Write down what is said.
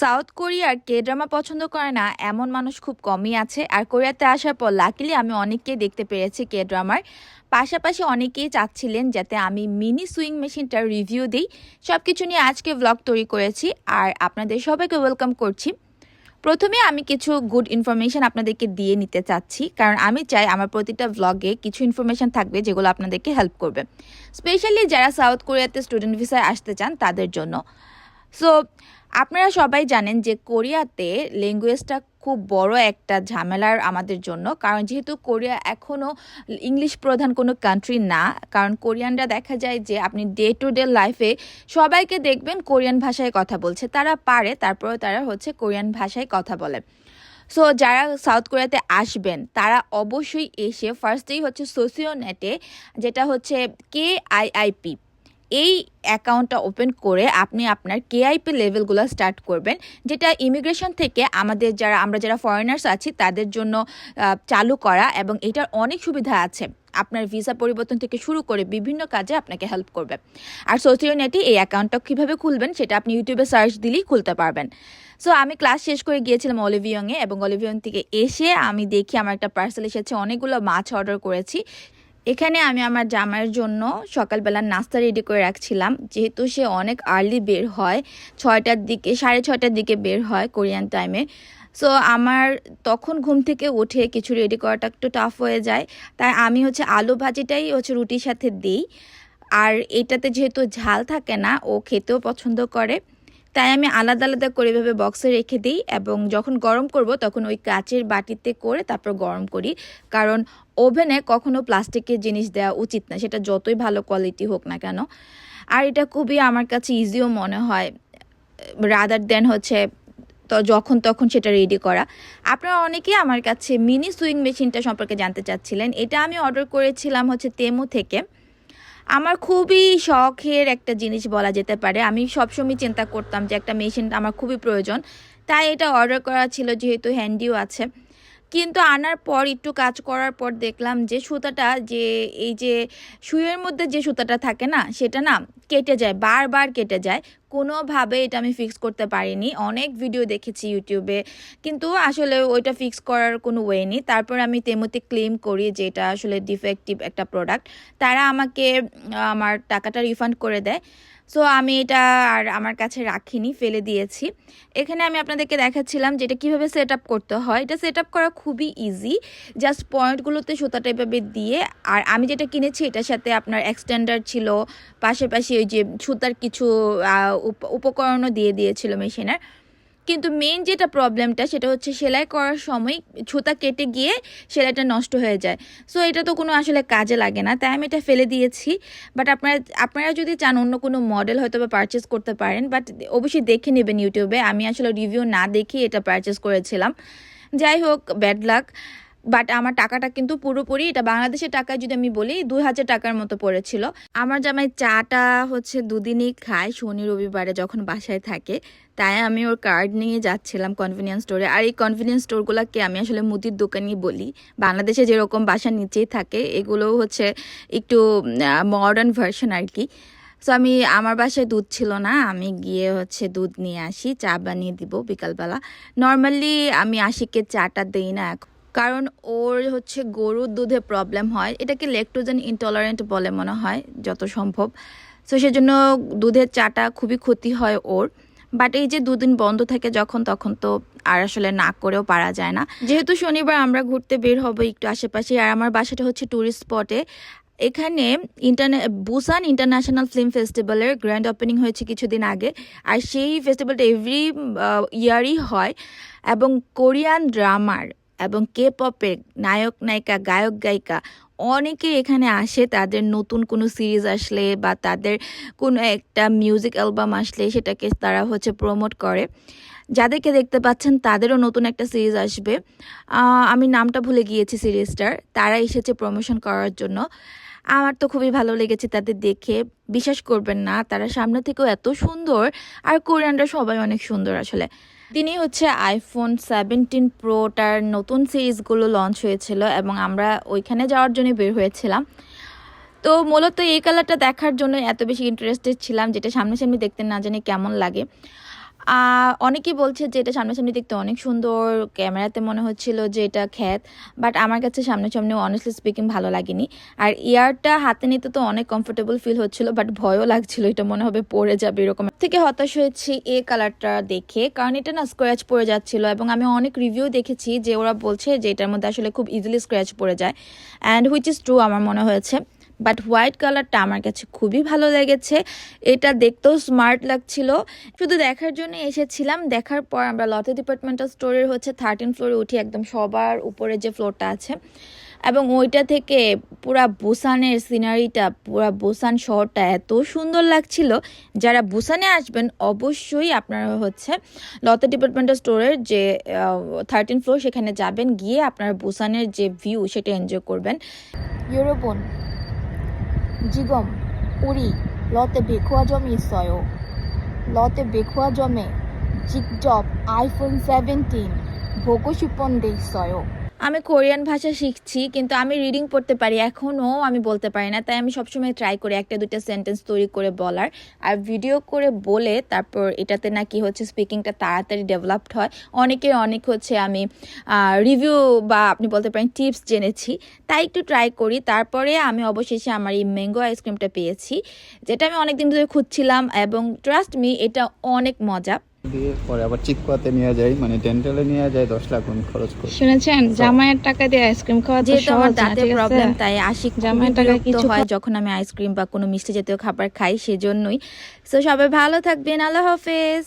South কোরিয়ার K drama পছন্দ করে না, এমন মানুষ খুব কমই আছে। আর কোরিয়াতে আসার পর লাকিলি আমি অনেককেই দেখতে পেরেছি কে ড্রামার। পাশাপাশি অনেকেই চাচ্ছিলেন যাতে আমি মিনি সুইং মেশিনটার রিভিউ দিই। সব কিছু নিয়ে আজকে ব্লগ তৈরি করেছি, আর আপনাদের সবাইকে ওয়েলকাম করছি। প্রথমে আমি কিছু গুড ইনফরমেশন আপনাদেরকে দিয়ে নিতে চাচ্ছি, কারণ আমি চাই আমার প্রতিটা ব্লগে কিছু ইনফরমেশন থাকবে যেগুলো আপনাদেরকে হেল্প করবে। স্পেশালি যারা সাউথ কোরিয়াতে স্টুডেন্ট ভিসায় আসতে চান তাদের জন্য। সো আপনারা সবাই জানেন যে কোরিয়াতে ল্যাঙ্গুয়েজটা খুব বড় একটা ঝামেলার আমাদের জন্য, কারণ যেহেতু কোরিয়া এখনও ইংলিশ প্রধান কোনো কান্ট্রি না, কারণ কোরিয়ানরা দেখা যায় যে আপনি ডে টু ডে লাইফে সবাইকে দেখবেন কোরিয়ান ভাষায় কথা বলছে, তারা পারে, তারপরেও তারা হচ্ছে কোরিয়ান ভাষায় কথা বলে। সো যারা সাউথ কোরিয়াতে আসবেন, তারা অবশ্যই এসে ফার্স্টেই হচ্ছে সোসিও নেটে যেটা হচ্ছে কে আইআইপি এই অ্যাকাউন্টটা ওপেন করে আপনি আপনার কেআইপি লেভেলগুলো স্টার্ট করবেন, যেটা ইমিগ্রেশন থেকে আমাদের যারা, আমরা যারা ফরেনার্স আছি, তাদের জন্য চালু করা এবং এটার অনেক সুবিধা আছে। আপনার ভিসা পরিবর্তন থেকে শুরু করে বিভিন্ন কাজে আপনাকে হেল্প করবে। আর সোশিয়াল নেটে এই অ্যাকাউন্টটা কীভাবে খুলবেন, সেটা আপনি ইউটিউবে সার্চ দিলেই খুলতে পারবেন। সো আমি ক্লাস শেষ করে গিয়েছিলাম অলিভিয়ংয়ে এবং অলিভিয়ং থেকে এসে আমি দেখি আমার একটা পার্সেল এসেছে, অনেকগুলো মাছ অর্ডার করেছি। এখানে আমি আমার জামাইয়ের জন্য সকালবেলা নাস্তা রেডি করে রাখছিলাম। যেহেতু সে অনেক আর্লি বের হয়, ছয়টার দিকে, সাড়ে ছয়টার দিকে বের হয় কোরিয়ান টাইমে সো আমার তখন ঘুম থেকে উঠে কিছু রেডি করাটা একটু টাফ হয়ে যায়। তাই আমি হচ্ছে আলু ভাজিটাই হচ্ছে রুটির সাথে দিই। আর এটাতে যেহেতু ঝাল থাকে না, ও খেতেও পছন্দ করে। তাই আমি আলাদা আলাদা করে এভাবে বক্সে রেখে দিই এবং যখন গরম করব তখন ওই কাচের বাটিতে করে তারপর গরম করি। কারণ ওভেনে কখনো প্লাস্টিকের জিনিস দেওয়া উচিত না, সেটা যতই ভালো কোয়ালিটি হোক না কেন। আর এটা খুবই আমার কাছে ইজিও মনে হয়। রাদার দেন হচ্ছে তো যখন তখন সেটা রেডি করা। আপনারা অনেকেই আমার কাছে মিনি সুইং মেশিনটা সম্পর্কে জানতে চাচ্ছিলেন। এটা আমি অর্ডার করেছিলাম হচ্ছে তেমো থেকে। আমার খুবই শখের একটা জিনিস বলা যেতে পারে। আমি সবসময় চিন্তা করতাম যে একটা মেশিন আমার খুবই প্রয়োজন। তাই এটা অর্ডার করা ছিল, যেহেতু হ্যান্ডিও আছে। কিন্তু আনার পর, একটু কাজ করার পর দেখলাম যে সুতাটা যে, এই যে সুইয়ের মধ্যে যে সুতাটা থাকে না, সেটা না কেটে যায়, বারবার কেটে যায়। কোনোভাবে এটা আমি ফিক্স করতে পারিনি। অনেক ভিডিও দেখেছি ইউটিউবে কিন্তু আসলে ওইটা ফিক্স করার কোনো ওয়ে নেই। তারপর আমি তেমতে ক্লেম করি যে এটা আসলে ডিফেক্টিভ একটা প্রোডাক্ট তারা আমাকে, আমার টাকাটা রিফান্ড করে দেয়। সো আমি এটা আর আমার কাছে রাখিনি, ফেলে দিয়েছি। এখানে আমি আপনাদেরকে দেখাচ্ছিলাম যে এটা কীভাবে সেট আপ করতে হয়। এটা সেট আপ করা খুবই ইজি জাস্ট পয়েন্টগুলোতে সুতাটা এভাবে দিয়ে, আর আমি যেটা কিনেছি এটার সাথে আপনার এক্সটেন্ডার ছিল, পাশাপাশি ওই যে সুতার কিছু উপ- উপকরণও দিয়ে দিয়েছিল মেশিনের কিন্তু মেন যেটা প্রবলেমটা সেটা হচ্ছে সেলাই করার সময় ছুতা কেটে গিয়ে সেলাইটা নষ্ট হয়ে যায়। সো এটা তো কোনো আসলে কাজে লাগে না, তাই আমি এটা ফেলে দিয়েছি। বাট আপনারা আপনারা যদি চান অন্য কোনো মডেল হয়তো বা পারচেস করতে পারেন বাট অবশ্যই দেখে নেবেন ইউটিউবে আমি আসলে রিভিউ না দেখে এটা পারচেস করেছিলাম। যাই হোক ব্যাড লাক বাট আমার টাকাটা কিন্তু পুরোপুরি এটা বাংলাদেশের টাকায় যদি আমি বলি দুই হাজার টাকার মতো পড়েছিল। আমার জামাই চাটা হচ্ছে দুদিনই খায় শনি, রবিবারে যখন বাসায় থাকে। তাই আমি ওর কার্ড নিয়ে যাচ্ছিলাম কনভিনিয়েন্স স্টোরে আর এই কনভিনিয়েন্স স্টোরগুলোকে আমি আসলে মুদির দোকানই বলি। বাংলাদেশে যেরকম বাসার নিচেই থাকে, এগুলোও হচ্ছে একটু মডার্ন ভার্সন আর কি সো আমি আমার বাসায় দুধ ছিল না। আমি গিয়ে হচ্ছে দুধ নিয়ে আসি, চা বানিয়ে দিব বিকালবেলা। নর্মালি আমি আশিকে চাটা দিই না এখন কারণ ওর হচ্ছে গরুর দুধে প্রবলেম হয়। এটাকে লেকটোজেন ইনটলারেন্ট বলে মনে হয়, যত সম্ভব। সো সেজন্য দুধের চাটা খুবই ক্ষতি হয় ওর। বাট এই যে দুদিন বন্ধ থাকে যখন, তখন তো আর আসলে না করেও পারা যায় না। যেহেতু শনিবার আমরা ঘুরতে বের হব একটু আশেপাশে, আর আমার বাসাটা হচ্ছে ট্যুরিস্ট স্পটে এখানে ইন্টারনে বুসান ইন্টারন্যাশনাল ফিল্ম ফেস্টিভ্যালের গ্র্যান্ড ওপেনিং হয়েছে কিছুদিন আগে। আর সেই ফেস্টিভ্যালটা এভরি ইয়ারই হয়। এবং কোরিয়ান ড্রামার এবং কে পপের নায়ক, নায়িকা, গায়ক, গায়িকা অনেকে এখানে আসে, তাদের নতুন কোনো সিরিজ আসলে বা তাদের কোনো একটা মিউজিক অ্যালবাম আসলে সেটাকে তারা হচ্ছে প্রমোট করে। যাদেরকে দেখতে পাচ্ছেন তাদেরও নতুন একটা সিরিজ আসবে। আমি নামটা ভুলে গিয়েছি সিরিজটার তারা এসেছে প্রমোশন করার জন্য। আমার তো খুবই ভালো লেগেছে তাদের দেখে। বিশ্বাস করবেন না, তারা সামনে থেকেও এত সুন্দর। আর কোরিয়ানরা সবাই অনেক সুন্দর আসলে। তিনি হচ্ছে আইফোন সেভেন্টিন প্রোটার নতুন সিরিজগুলো লঞ্চ হয়েছিল এবং আমরা ওইখানে যাওয়ার জন্য বের হয়েছিলাম। তো মূলত এই কালারটা দেখার জন্য এত বেশি ইন্টারেস্টেড ছিলাম, যেটা সামনাসামনি দেখতে না জানি কেমন লাগে। অনেকেই বলছে যে এটা সামনাসামনি দেখতে অনেক সুন্দর, ক্যামেরাতে মনে হচ্ছিল যে এটা খ্যাত বাট আমার কাছে সামনাসামনি অনেস্টলি স্পিকিং ভালো লাগেনি। আর ইয়ারটা হাতে নিতে তো অনেক কমফোর্টেবল ফিল হচ্ছিল বাট ভয়ও লাগছিল, এটা মনে হবে পড়ে যাবে এরকম। থেকে হতাশ হয়েছি এ কালারটা দেখে, কারণ এটা না স্ক্র্যাচ পড়ে যাচ্ছিল, এবং আমি অনেক রিভিউ দেখেছি যে ওরা বলছে যে এটার মধ্যে আসলে খুব ইজিলি স্ক্র্যাচ পড়ে যায় অ্যান্ড হুইচ ইজ ট্রু আমার মনে হয়েছে। বাট হোয়াইট কালারটা আমার কাছে খুবই ভালো লেগেছে। এটা দেখতেও স্মার্ট লাগছিল। শুধু দেখার জন্য এসেছিলাম। দেখার পর আমরা লতা ডিপার্টমেন্টাল স্টোরের হচ্ছে থার্টিন ফ্লোরে উঠি, একদম সবার উপরে যে ফ্লোরটা আছে। এবং ওইটা থেকে পুরা বুসানের সিনারিটা পুরা বুসান শহরটা এত সুন্দর লাগছিল। যারা বুসানে আসবেন, অবশ্যই আপনারা হচ্ছে লতে ডিপার্টমেন্টাল স্টোরের যে থার্টিন ফ্লোর সেখানে যাবেন, গিয়ে আপনারা বুসানের যে ভিউ সেটা এনজয় করবেন। ইউরোপন। 지금 우리 롯데 백화점이 있어요. 롯데 백화점에 직접 아이폰 17 보고 싶은 데 있어요. আমি কোরিয়ান ভাষা শিখছি, কিন্তু আমি রিডিং পড়তে পারি এখনও আমি বলতে পারি না। তাই আমি সবসময় ট্রাই করি একটা দুটো সেন্টেন্স তৈরি করে বলার। আর ভিডিও করে বলে তারপর এটাতে নাকি হচ্ছে স্পিকিংটা তাড়াতাড়ি ডেভেলপড হয়। অনেকের, অনেক হচ্ছে আমি রিভিউ বা আপনি বলতে পারেন টিপস জেনেছি। তাই একটু ট্রাই করি। তারপরে আমি অবশেষে আমার এই ম্যাঙ্গো আইসক্রিমটা পেয়েছি, যেটা আমি অনেক দিন ধরে খুঁজছিলাম এবং ট্রাস্ট মি এটা অনেক মজা। দিয়ে পরে আবার চিৎকাতে নিয়ে যাই মানে ডেন্টালে নিয়ে যাই দশ লাখ গুণ খরচ করে। শুনেছেন? জামাইয়ের টাকা দিয়ে আইসক্রিম খাওয়া তো যেহেতু আমার দাঁতের প্রবলেম তাই আশিক জামাইয়ের জামাই টাকা কিছু হয় যখন আমি আইসক্রিম বা কোনো মিষ্টি জাতীয় খাবার খাই সেজন্যই। তো সবাই ভালো থাকবেন আল্লাহ হাফেজ।